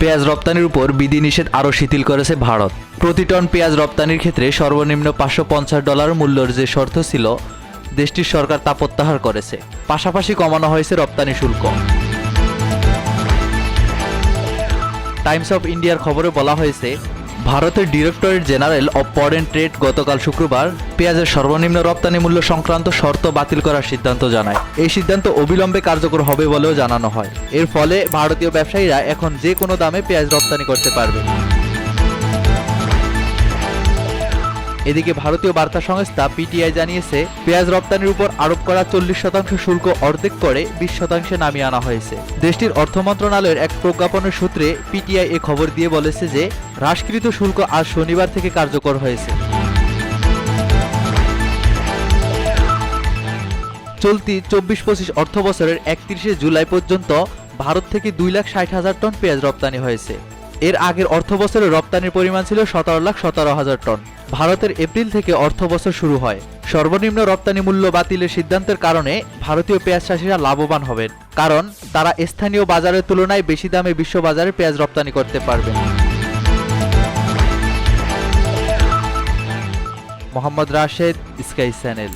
পেঁয়াজ রপ্তানির উপর বিধিনিষেধ আরও শিথিল করেছে ভারত। প্রতি টন পেঁয়াজ রপ্তানির ক্ষেত্রে সর্বনিম্ন পাঁচশো পঞ্চাশ ডলার মূল্যর যে শর্ত ছিল, দেশটির সরকার তা প্রত্যাহার করেছে। পাশাপাশি কমানো হয়েছে রপ্তানি শুল্ক। টাইমস অফ ইন্ডিয়ার খবরে বলা হয়েছে ভারতের directorate general of foreign trade গতকাল শুক্রবার পেঁয়াজের সর্বনিম্ন রপ্তানি মূল্য সংক্রান্ত শর্ত বাতিল করার সিদ্ধান্ত জানায়। এই সিদ্ধান্ত অবিলম্বে কার্যকর হবে বলেও জানানো হয়। এর ফলে ভারতীয় ব্যবসায়ীরা এখন যে কোনো দামে পেঁয়াজ রপ্তানি করতে পারবে। এদিকে ভারতীয় বার্তা সংস্থা পিটিআই জানিয়েছে, পেঁয়াজ রপ্তানির উপর আরোপ করা চল্লিশ শতাংশ শুল্ক অর্ধেক করে বিশ শতাংশে নামিয়ে আনা হয়েছে। দেশটির অর্থ মন্ত্রণালয়ের এক প্রজ্ঞাপনের সূত্রে পিটিআই এ খবর দিয়ে বলেছে যে, হ্রাসকৃত শুল্ক আজ শনিবার থেকে কার্যকর হয়েছে। চলতি চব্বিশ পঁচিশ অর্থ বছরের একত্রিশে জুলাই পর্যন্ত ভারত থেকে দুই লাখ ষাট হাজার টন পেঁয়াজ রপ্তানি হয়েছে। এর আগের অর্থ বছরে রপ্তানির পরিমাণ ছিল সতেরো লাখ সতেরো হাজার টন। ভারতের এপ্রিল থেকে অর্থ বছর শুরু হয়। সর্বনিম্ন রপ্তানি মূল্য বাতিলের সিদ্ধান্তের কারণে ভারতীয় পেঁয়াজ চাষিরা লাভবান হবেন, কারণ তারা স্থানীয় বাজারের তুলনায় বেশি দামে বিশ্ব বাজারে পেঁয়াজ রপ্তানি করতে পারবেন। Mohammad Rashed, sky channel.